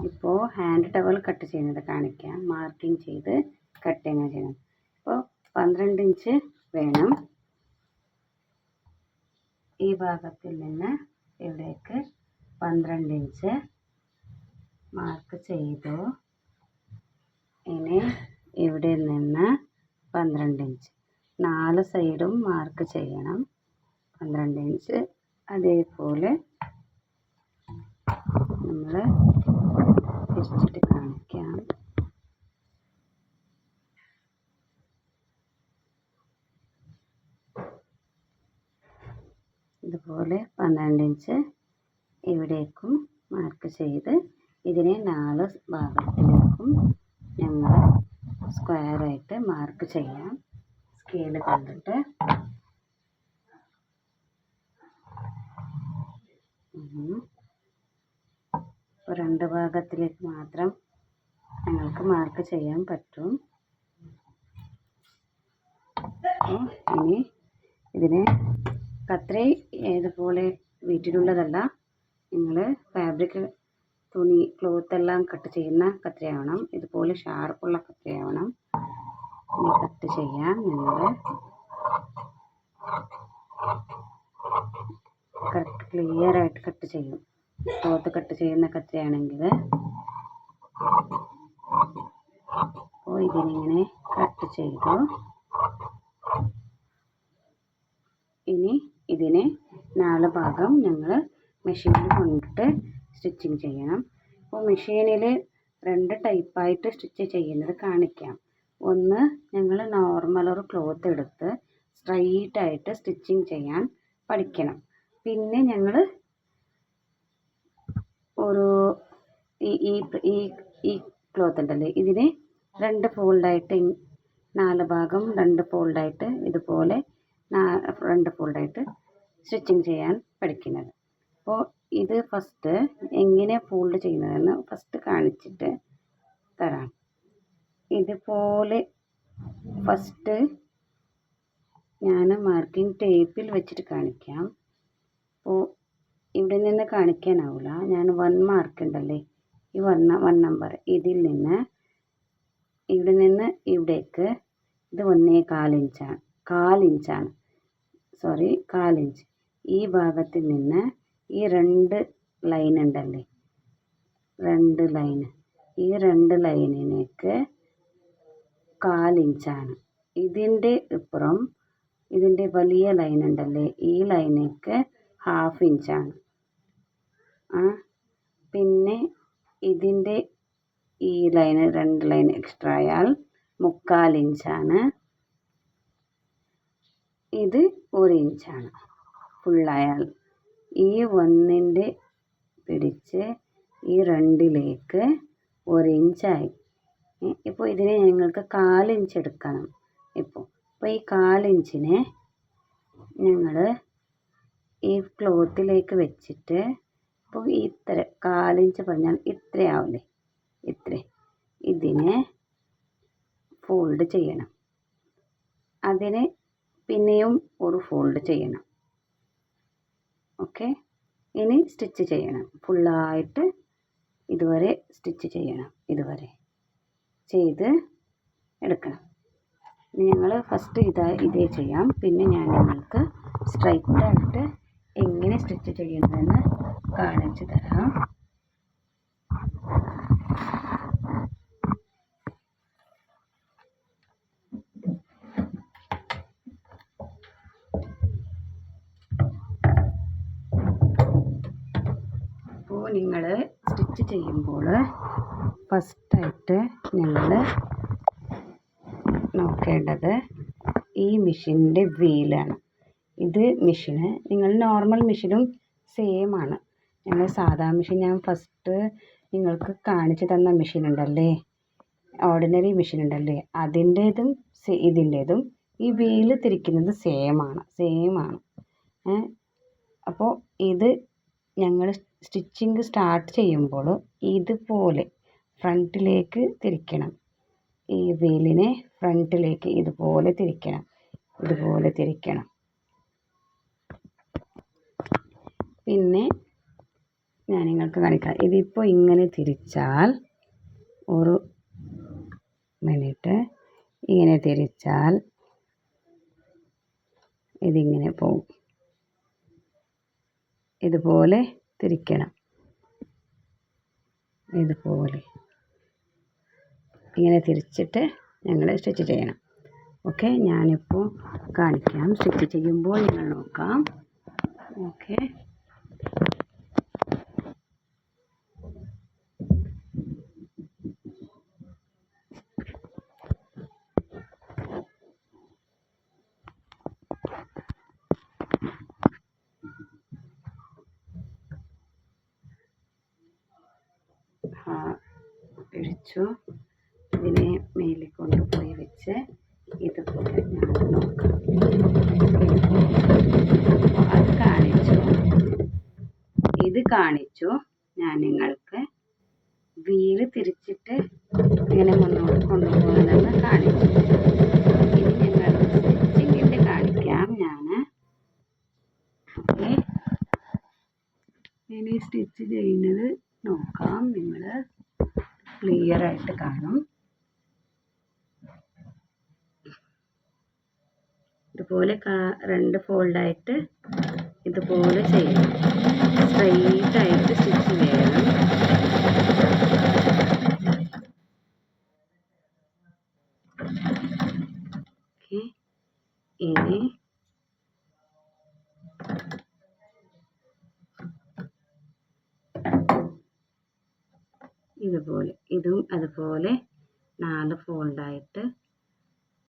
ഇപ്പോൾ hand towel cut ചെയ്യുന്നത് കാണിക്കാം. മാർക്കിംഗ് ചെയ്ത് കട്ട് എങ്ങനെ ചെയ്യണം. ഇപ്പോൾ പന്ത്രണ്ട് ഇഞ്ച് വേണം. ഈ ഭാഗത്തിൽ നിന്ന് ഇവിടേക്ക് പന്ത്രണ്ട് ഇഞ്ച് മാർക്ക് ചെയ്തു. ഇനി ഇവിടെ നിന്ന് പന്ത്രണ്ട് ഇഞ്ച് നാല് സൈഡും മാർക്ക് ചെയ്യണം. പന്ത്രണ്ട് ഇഞ്ച് അതേപോലെ നമ്മൾ തിരിച്ചിട്ട് കാണിക്കാം. ഇതുപോലെ പന്ത്രണ്ട് ഇഞ്ച് ഇവിടേക്കും മാർക്ക് ചെയ്ത് ഇതിനെ നാല് ഭാഗത്തിലേക്കും ഞങ്ങൾ സ്ക്വയറായിട്ട് മാർക്ക് ചെയ്യാം. സ്കെയിൽ കണ്ടിട്ട്. ഇപ്പോൾ രണ്ട് ഭാഗത്തിലേക്ക് മാത്രം ഞങ്ങൾക്ക് മാർക്ക് ചെയ്യാൻ പറ്റും. അപ്പോൾ ഇനി ഇതിനെ കത്രി ഇതുപോലെ വീട്ടിലുള്ളതല്ല നിങ്ങൾ ഫാബ്രിക് തുണി ക്ലോത്ത് എല്ലാം കട്ട് ചെയ്യുന്ന കത്രിയാവണം. ഇതുപോലെ ഷാർപ്പുള്ള കത്രിയാവണം. ഇനി കട്ട് ചെയ്യാം ഞങ്ങൾ കറക്റ്റ് ക്ലിയർ ആയിട്ട് കട്ട് ചെയ്യും. ക്ലോത്ത് കട്ട് ചെയ്യുന്ന കത്രിയാണെങ്കിൽ അപ്പോൾ ഇതിനിങ്ങനെ കട്ട് ചെയ്തു. ഇനി ഇതിനെ നാല് ഭാഗം ഞങ്ങൾ മെഷീനിൽ കൊണ്ടിട്ട് സ്റ്റിച്ചിങ് ചെയ്യണം. അപ്പോൾ മെഷീനിൽ രണ്ട് ടൈപ്പായിട്ട് സ്റ്റിച്ച് ചെയ്യുന്നത് കാണിക്കാം. ഒന്ന് ഞങ്ങൾ നോർമൽ ഒരു ക്ലോത്ത് എടുത്ത് സ്ട്രൈറ്റ് ആയിട്ട് സ്റ്റിച്ചിങ് ചെയ്യാൻ പഠിക്കണം. പിന്നെ ഞങ്ങൾ ഒരു ഈ ഈ ഈ ഈ ക്ലോത്ത് ഉണ്ടല്ലേ? ഇതിനെ രണ്ട് ഫോൾഡായിട്ട് നാല് ഭാഗം രണ്ട് ഫോൾഡായിട്ട് ഇതുപോലെ രണ്ട് ഫോൾഡായിട്ട് സ്റ്റിച്ചിങ് ചെയ്യാൻ പഠിക്കുന്നത്. അപ്പോൾ ഇത് ഫസ്റ്റ് എങ്ങനെ ഫോൾഡ് ചെയ്യുന്നതെന്ന് ഫസ്റ്റ് കാണിച്ചിട്ട് തരാം. ഇതുപോലെ ഫസ്റ്റ് ഞാൻ മാർക്കിംഗ് ടേപ്പിൽ വെച്ചിട്ട് കാണിക്കാം. അപ്പോൾ ഇവിടെ നിന്ന് കാണിക്കാനാവില്ല ഞാൻ വൺ മാർക്ക് ഉണ്ടല്ലേ? ഈ വൺ വൺ നമ്പർ ഇതിൽ നിന്ന് ഇവിടെ നിന്ന് ഇവിടേക്ക് ഇത് ഒന്നേ കാലിഞ്ചാണ് കാലിഞ്ചാണ് സോറി കാലിഞ്ച് ഈ ഭാഗത്തിൽ നിന്ന് ഈ രണ്ട് ലൈൻ ഉണ്ടല്ലേ? രണ്ട് ലൈൻ ഈ രണ്ട് ലൈനിലേക്ക് കാലിഞ്ചാണ് ഇതിന്റെ ഇപ്പുറം ഇതിന്റെ വലിയ ലൈൻ ഉണ്ടല്ലേ? ഈ ലൈനേക്ക് ഹാഫ് ഇഞ്ചാണ് ആ പിന്നെ ഇതിന്റെ ഈ ലൈൻ രണ്ട് ലൈൻ എക്സ്ട്രാ ആയാൽ മുക്കാൽ ഇഞ്ചാണ് ഇത് ഒരു ഇഞ്ചാണ് ഫുള്ളായാൽ ഈ ഒന്നിന്റെ പിടിച്ച് ഈ രണ്ടിലേക്ക് ഒരു ഇഞ്ചായി ഇപ്പോൾ ഇതിനെ ഞങ്ങൾക്ക് കാലിഞ്ച് എടുക്കണം. ഇപ്പോൾ അപ്പോൾ ഈ കാലിഞ്ചിനെ ഞങ്ങൾ ഈ ക്ലോത്തിലേക്ക് വെച്ചിട്ട് അപ്പോൾ ഇത്ര കാലിഞ്ച് പറഞ്ഞാൽ ഇത്രയാവില്ലേ ഇത്ര. ഇതിനെ ഫോൾഡ് ചെയ്യണം. അതിനെ പിന്നെയും ഒരു ഫോൾഡ് ചെയ്യണം. ഓക്കെ ഇനി സ്റ്റിച്ച് ചെയ്യണം. ഫുള്ളായിട്ട് ഇതുവരെ സ്റ്റിച്ച് ചെയ്യണം. ഇതുവരെ ചെയ്ത് എടുക്കണം. ഇനി ഞങ്ങൾ ഫസ്റ്റ് ഇതാ ഇതേ ചെയ്യാം. പിന്നെ ഞാൻ നിങ്ങൾക്ക് സ്ട്രൈറ്റായിട്ട് സ്റ്റിച്ച് ചെയ്യുന്നതെന്ന് കാണിച്ചു തരാം. അപ്പോൾ നിങ്ങൾ സ്റ്റിച്ച് ചെയ്യുമ്പോൾ ഫസ്റ്റായിട്ട് നിങ്ങൾ നോക്കേണ്ടത് ഈ മെഷീന്റെ വീലാണ്. ഇത് മെഷീന് നിങ്ങൾ നോർമൽ മെഷീനും സെയിം ആണ്. ഞങ്ങൾ സാധാ മെഷീൻ ഞാൻ ഫസ്റ്റ് നിങ്ങൾക്ക് കാണിച്ചു തന്ന മെഷീൻ ഉണ്ടല്ലേ? ഓർഡിനറി മെഷീൻ ഉണ്ടല്ലേ? അതിന്റേതും ഇതിന്റേതും ഈ വീൽ തിരിക്കുന്നത് സെയിം ആണ്. അപ്പോൾ ഇത് ഞങ്ങൾ സ്റ്റിച്ചിങ് സ്റ്റാർട്ട് ചെയ്യുമ്പോൾ ഇതുപോലെ ഫ്രണ്ടിലേക്ക് തിരിക്കണം. ഈ വീലിനെ ഫ്രണ്ടിലേക്ക് ഇതുപോലെ തിരിക്കണം. ഇതുപോലെ തിരിക്കണം. പിന്നെ ഞാൻ നിങ്ങൾക്ക് കാണിക്കാം. ഇതിപ്പോൾ ഇങ്ങനെ തിരിച്ചാൽ ഒരു മിനിറ്റ്. ഇങ്ങനെ തിരിച്ചാൽ ഇതിങ്ങനെ പോകും ഇതുപോലെ തിരിക്കണം. ഇതുപോലെ. ഇങ്ങനെ തിരിച്ചിട്ട് ഞങ്ങൾ സ്റ്റിച്ച് ചെയ്യണം. ഓക്കെ ഞാനിപ്പോൾ കാണിക്കാം. സ്റ്റിച്ച് ചെയ്യുമ്പോൾ നിങ്ങൾ നോക്കാം. ഓക്കെ ആ, പിടിച്ചു ഇതിനെ മേലെ കൊണ്ടുപോയി വെച്ച് ഇതുപോലെ ഞാൻ നോക്കാം. അത് കാണിച്ചു. ഇത് കാണിച്ചു. ഞാൻ നിങ്ങൾക്ക് വീൽ തിരിച്ചിട്ട് ഇങ്ങനെ മുന്നോട്ട് കൊണ്ടുപോകുന്നതെന്ന് കാണിച്ചു. ഇനി ഞങ്ങൾ സ്റ്റിച്ചിങ്ങിന്റെ കാണിക്കാം. ഞാൻ ഇനി സ്റ്റിച്ച് ചെയ്യുന്നത് നോക്കാം. നിങ്ങൾ ക്ലിയർ ആയിട്ട് കാണും. ഇതുപോലെ രണ്ട് ഫോൾഡായിട്ട് ഇതുപോലെ ചെയ്യണം. സ്ട്രെയിറ്റ് ആയിട്ട് സ്റ്റിച്ച് ചെയ്യണം ഓക്കെ ഇനി ഇതുപോലെ ഇതും അതുപോലെ നാല് ഫോൾഡായിട്ട്